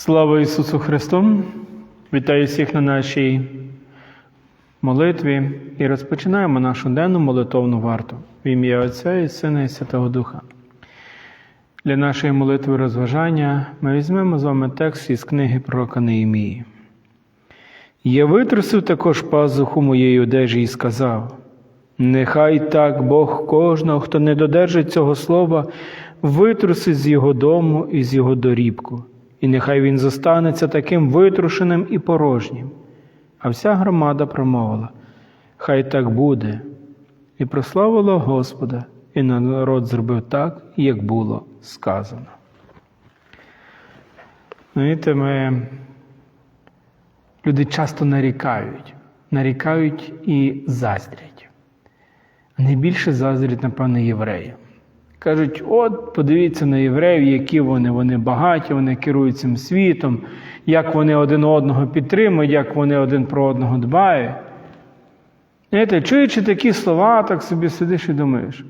Слава Ісусу Христу! Вітаю всіх на нашій молитві і розпочинаємо нашу денну молитовну варту в ім'я Отця і Сина і Святого Духа. Для нашої молитви розважання ми візьмемо з вами текст із книги пророка Неємії. Я витрусив також пазуху моєї одежі і сказав: Нехай так Бог кожного, хто не додержить цього слова, витрусить з його дому і з його дорібку, і нехай він зостанеться таким витрушеним і порожнім. А вся громада промовила: Хай так буде, і прославила Господа, і народ зробив так, як було сказано. Знаєте, ми люди часто нарікають, нарікають і заздрять. Найбільше заздрять, напевно, євреї. Кажуть, от подивіться на євреїв, які вони, вони багаті, вони керують цим світом, як вони один одного підтримують, як вони один про одного дбають. Знаєте, чуючи такі слова, так собі сидиш і думаєш,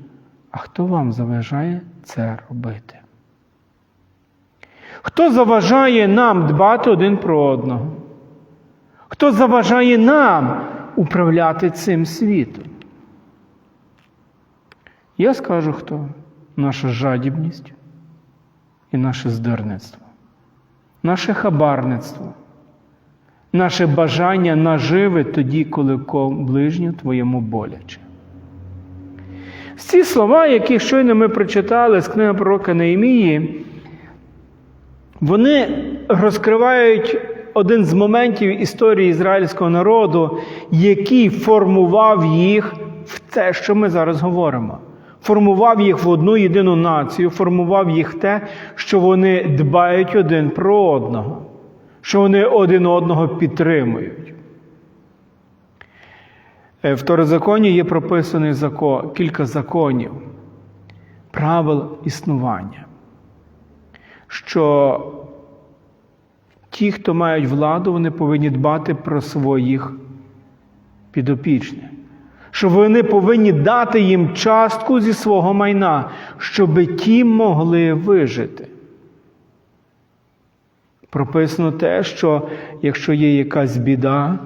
а хто вам заважає це робити? Хто заважає нам дбати один про одного? Хто заважає нам управляти цим світом? Я скажу хто? Наша жадібність і наше здирництво, наше хабарництво, наше бажання наживи тоді, коли ближню твоєму боляче. Ці слова, які щойно ми прочитали з книги пророка Неємії, вони розкривають один з моментів історії ізраїльського народу, який формував їх в те, що ми зараз говоримо. Формував їх в одну єдину націю, формував їх те, що вони дбають один про одного, що вони один одного підтримують. В Второзаконі є прописаний закон, кілька законів, правил існування, що ті, хто мають владу, вони повинні дбати про своїх підопічних що вони повинні дати їм частку зі свого майна, щоб ті могли вижити. Прописано те, що якщо є якась біда,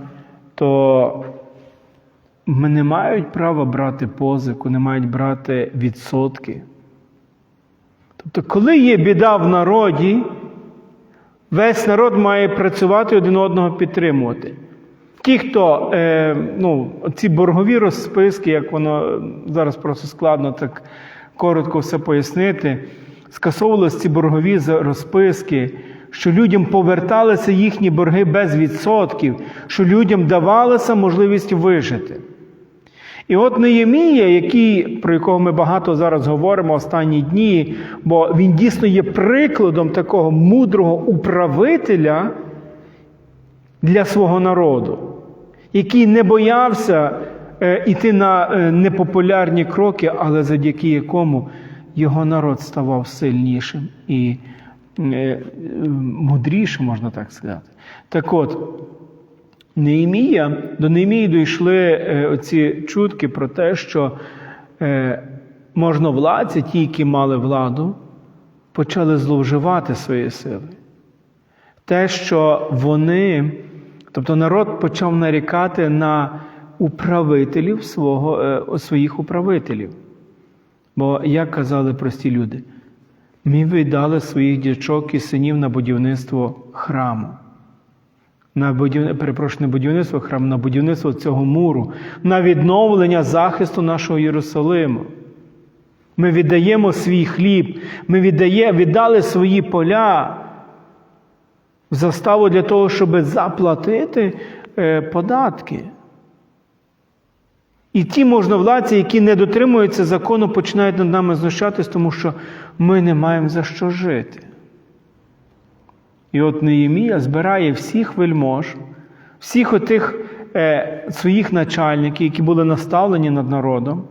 то не мають права брати позику, не мають брати відсотки. Тобто, коли є біда в народі, весь народ має працювати один одного підтримувати. Ті, хто е, ну, ці боргові розписки, як воно зараз просто складно так коротко все пояснити, скасовувалися ці боргові розписки, що людям поверталися їхні борги без відсотків, що людям давалася можливість вижити. І от Неємія, який, про якого ми багато зараз говоримо останні дні, бо він дійсно є прикладом такого мудрого управителя для свого народу який не боявся йти на непопулярні кроки, але завдяки якому його народ ставав сильнішим і мудрішим, можна так сказати. Так от, Неємія, до Неємії дійшли оці чутки про те, що можновладці, ті, які мали владу, почали зловживати свої сили. Те, що вони Тобто народ почав нарікати на управителів свого, своїх управителів. Бо, як казали прості люди, ми віддали своїх дівчок і синів на будівництво храму. На будів... перепрошую, не будівництво храму, на будівництво цього муру, на відновлення захисту нашого Єрусалиму. Ми віддаємо свій хліб, ми віддає... віддали свої поля заставу для того, щоб заплатити податки. І ті можновладці, які не дотримуються закону, починають над нами знущатись, тому що ми не маємо за що жити. І от Неємія збирає всіх вельмож, всіх отих е, своїх начальників, які були наставлені над народом,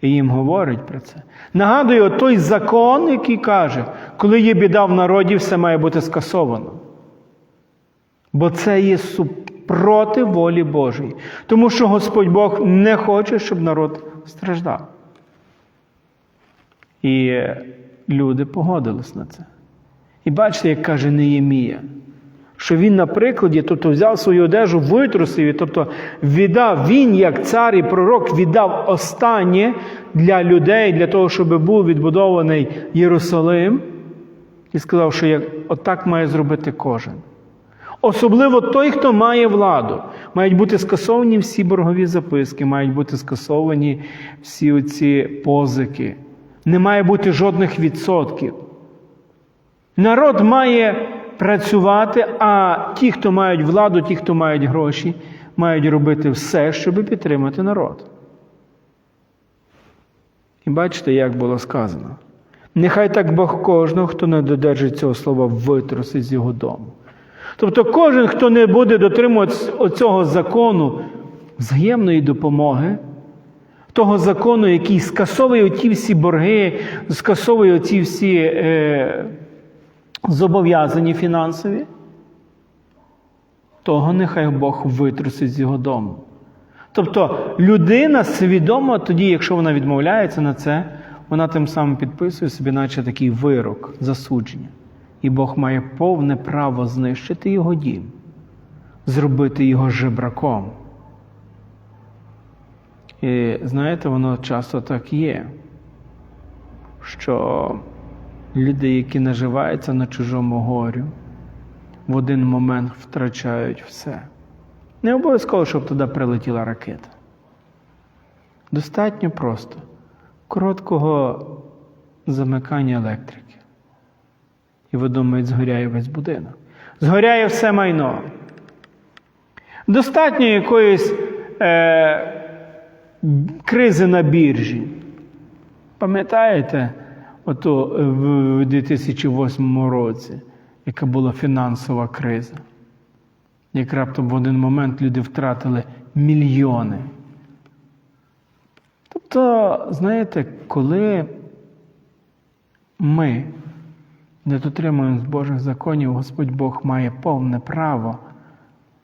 і їм говорить про це. Нагадує той закон, який каже, коли є біда в народі, все має бути скасовано. Бо це є супроти волі Божої. Тому що Господь Бог не хоче, щоб народ страждав. І люди погодились на це. І бачите, як каже Неємія, що він на прикладі, тобто взяв свою одежу, витрусив, її, тобто віддав він, як цар і пророк, віддав останнє для людей, для того, щоб був відбудований Єрусалим, і сказав, що як, отак має зробити кожен. Особливо той, хто має владу. Мають бути скасовані всі боргові записки, мають бути скасовані всі оці позики. Не має бути жодних відсотків. Народ має працювати, а ті, хто мають владу, ті, хто мають гроші, мають робити все, щоб підтримати народ. І бачите, як було сказано. Нехай так Бог кожного, хто не додержить цього слова, витрусить з його дому. Тобто кожен, хто не буде дотримуватися оцього закону взаємної допомоги, того закону, який скасовує оті всі борги, скасовує оці всі е, зобов'язані фінансові, того нехай Бог витрусить з його дому. Тобто людина свідомо тоді, якщо вона відмовляється на це, вона тим самим підписує собі, наче такий вирок, засудження. І Бог має повне право знищити його дім, зробити його жебраком. І знаєте, воно часто так є, що люди, які наживаються на чужому горю, в один момент втрачають все. Не обов'язково, щоб туди прилетіла ракета. Достатньо просто короткого замикання електрики. І ви думаєте, згоряє весь будинок. Згоряє все майно. Достатньо якоїсь е, кризи на біржі. Пам'ятаєте, ото в 2008 році, яка була фінансова криза? Як раптом в один момент люди втратили мільйони. Тобто, знаєте, коли ми не дотримуємось Божих законів, Господь Бог має повне право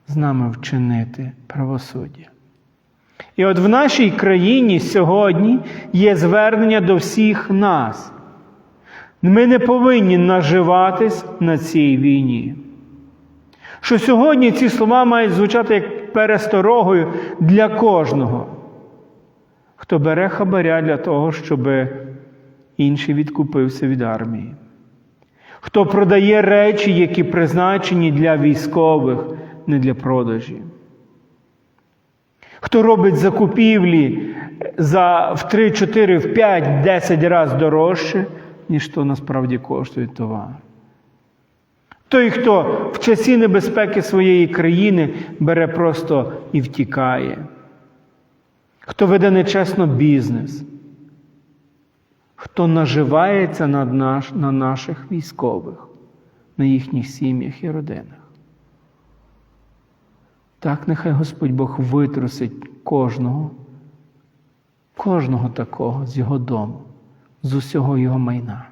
з нами вчинити правосуддя. І от в нашій країні сьогодні є звернення до всіх нас. Ми не повинні наживатись на цій війні. Що сьогодні ці слова мають звучати як пересторогою для кожного, хто бере хабаря для того, щоб інший відкупився від армії. Хто продає речі, які призначені для військових, не для продажі. Хто робить закупівлі за в 3, 4, в 5, 10 разів дорожче, ніж то насправді коштує товар. Той, хто в часі небезпеки своєї країни бере просто і втікає, хто веде нечесно бізнес, хто наживається над наш, на наших військових, на їхніх сім'ях і родинах. Так нехай Господь Бог витрусить кожного, кожного такого з його дому, з усього його майна.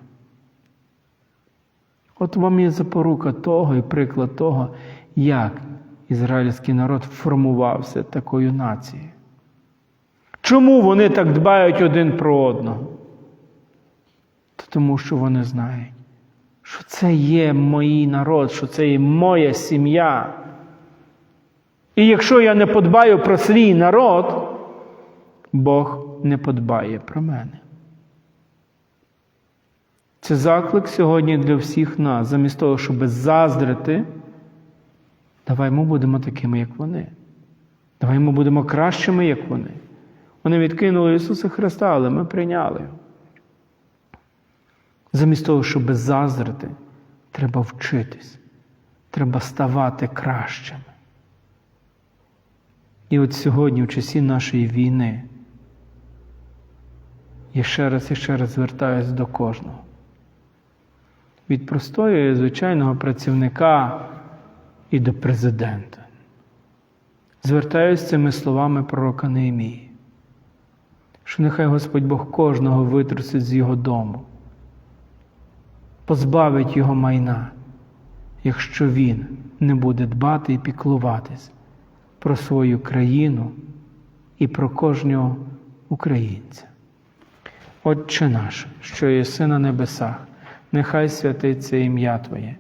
От вам є запорука того і приклад того, як ізраїльський народ формувався такою нацією. Чому вони так дбають один про одного? Тому що вони знають, що це є мій народ, що це є моя сім'я. І якщо я не подбаю про свій народ, Бог не подбає про мене. Це заклик сьогодні для всіх нас, замість того, щоб заздрити, давай ми будемо такими, як вони. Давай ми будемо кращими, як вони. Вони відкинули Ісуса Христа, але ми прийняли. його. Замість того, щоб заздрити, треба вчитись, треба ставати кращими. І от сьогодні, в часі нашої війни, я ще раз і ще раз звертаюся до кожного. Від простої звичайного працівника і до президента. Звертаюся цими словами пророка Неемії, що нехай Господь Бог кожного витрусить з його дому, позбавить його майна, якщо він не буде дбати і піклуватись про свою країну і про кожного українця. Отче наш, що єси на небесах, нехай святиться ім'я Твоє,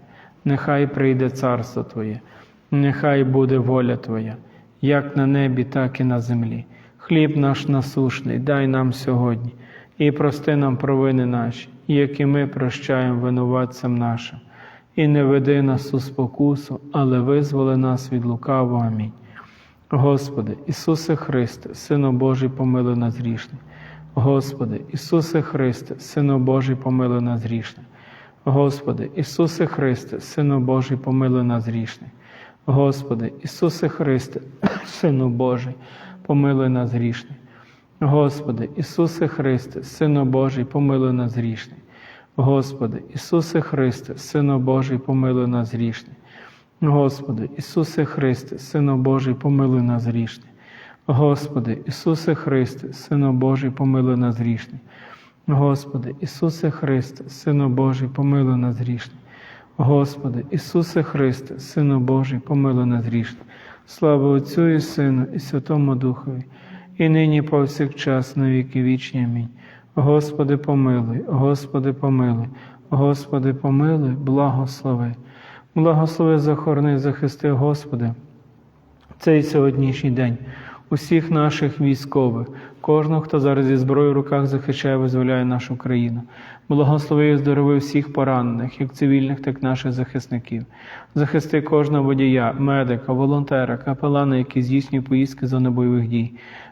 нехай прийде царство Твоє, нехай буде воля Твоя, як на небі, так і на землі. Хліб наш насушний, дай нам сьогодні, і прости нам провини наші, як і ми прощаємо винуватцям нашим. І не веди нас у спокусу, але визволи нас від лукавого. Амінь. Господи, Ісусе Христе, Сину Божий, помилуй нас грішних. Господи, Ісусе Христе, Сину Божий, помилуй нас грішних. Господи, Ісусе Христе, Сину Божий, помилуй нас грішних. Господи, Ісусе Христе, Сину Божий, помилуй нас грішних. Господи, Ісусе Христе, Сину Божий, помилуй нас грішних. Господи, Ісусе Христе, Сину Божий, помилуй нас грішних. Господи, Ісусе Христе, Сину Божий, помилуй нас грішних. Господи, Ісусе Христе, Сину Божий, помилуй нас грішних. Господи, Ісусе Христе, Сину Божий, помилуй нас грішних. Господи, Ісусе Христе, Сину Божий, помилуй нас грішних. Слава Отцю і Сину, і Святому Духові, і нині повсякчас на віки вічні. Амінь. Господи, помилуй, Господи, помилуй, Господи, помилуй, благослови. Благослови, захорони, захисти, Господи, цей сьогоднішній день усіх наших військових, кожного, хто зараз зі зброєю в руках захищає, визволяє нашу країну. Благослови і здорови всіх поранених, як цивільних, так і наших захисників. Захисти кожного водія, медика, волонтера, капелана, які здійснюють поїздки зони бойових дій,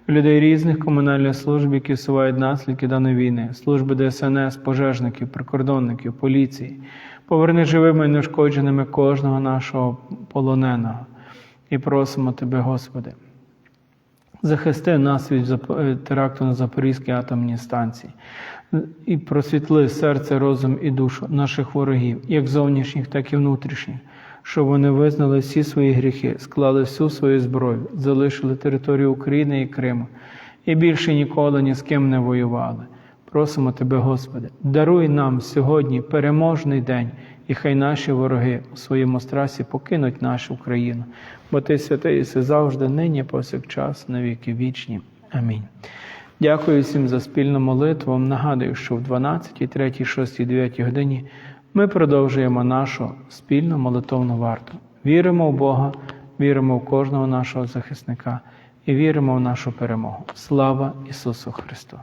людей різних комунальних служб, які всувають наслідки даної війни, служби ДСНС, пожежників, прикордонників, поліції. Поверни живими і неушкодженими кожного нашого полоненого. І просимо Тебе, Господи. Захисти нас від теракту на Запорізькій атомній станції і просвітли серце, розум і душу наших ворогів, як зовнішніх, так і внутрішніх, щоб вони визнали всі свої гріхи, склали всю свою зброю, залишили територію України і Криму і більше ніколи ні з ким не воювали. Просимо Тебе, Господи, даруй нам сьогодні переможний день, і хай наші вороги у своєму страсі покинуть нашу країну, бо Ти святий єси завжди, нині, повсякчас, на віки вічні. Амінь. Дякую всім за спільну молитву. Нагадую, що в 12, 3, 6, 9 годині ми продовжуємо нашу спільну молитовну варту. Віримо в Бога, віримо в кожного нашого захисника і віримо в нашу перемогу. Слава Ісусу Христу!